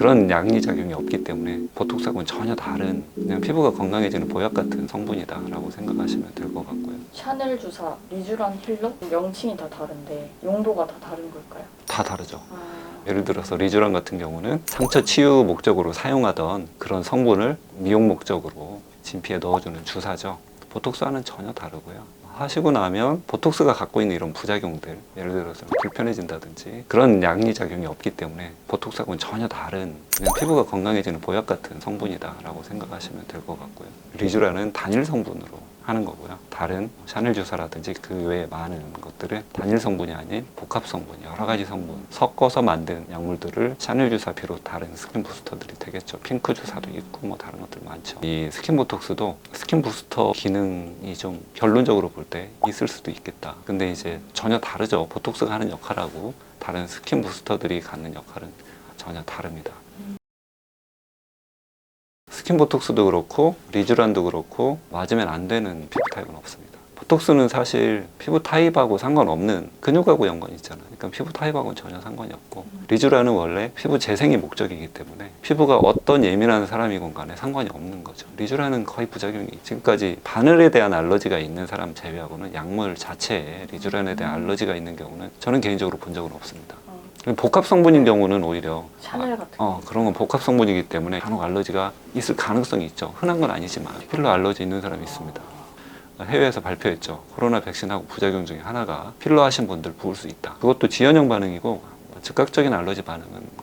그런 양리작용이 없기 때문에 보톡스하고는 전혀 다른 그냥 피부가 건강해지는 보약 같은 성분이다라고 생각하시면 될 것 같고요. 샤넬 주사, 리쥬란 필러 명칭이 다 다른데 용도가 다 다른 걸까요? 다 다르죠. 아, 예를 들어서 리쥬란 같은 경우는 상처 치유 목적으로 사용하던 그런 성분을 미용 목적으로 진피에 넣어주는 주사죠. 보톡스와는 전혀 다르고요. 하시고 나면 보톡스가 갖고 있는 이런 부작용들, 예를 들어서 불편해진다든지 그런 양리작용이 없기 때문에 보톡스하고는 전혀 다른 그냥 피부가 건강해지는 보약 같은 성분이다라고 생각하시면 될 것 같고요. 리쥬란은 단일 성분으로 하는 거고요. 다른 샤넬 주사라든지 그 외에 많은 것들은 단일 성분이 아닌 복합 성분, 여러 가지 성분 섞어서 만든 약물들을 샤넬 주사 비롯 다른 스킨 부스터들이 되겠죠. 핑크 주사도 있고 뭐 다른 것들 많죠. 이 스킨 보톡스도 스킨 부스터 기능이 좀 결론적으로 볼때 있을 수도 있겠다. 근데 이제 전혀 다르죠. 보톡스가 하는 역할하고 다른 스킨 부스터들이 갖는 역할은 전혀 다릅니다. 스킨 보톡스도 그렇고 리쥬란도 그렇고 맞으면 안 되는 피부 타입은 없습니다. 보톡스는 사실 피부 타입하고 상관없는 근육하고 연관이 있잖아요. 그러니까 피부 타입하고는 전혀 상관이 없고 리쥬란은 원래 피부 재생이 목적이기 때문에 피부가 어떤 예민한 사람이건 간에 상관이 없는 거죠. 리쥬란은 거의 부작용이 지금까지 바늘에 대한 알러지가 있는 사람 제외하고는 약물 자체에 리쥬란에 대한 알러지가 있는 경우는 저는 개인적으로 본 적은 없습니다. 어, 복합 성분인 경우는 오히려 샤넬 같은 어, 그런 건 복합 성분이기 때문에 간혹 알러지가 있을 가능성이 있죠. 흔한 건 아니지만 필러 알러지 있는 사람이 있습니다. 해외에서 발표했죠. 코로나 백신하고 부작용 중에 하나가 필러 하신 분들 부을 수 있다. 그것도 지연형 반응이고 즉각적인 알러지 반응은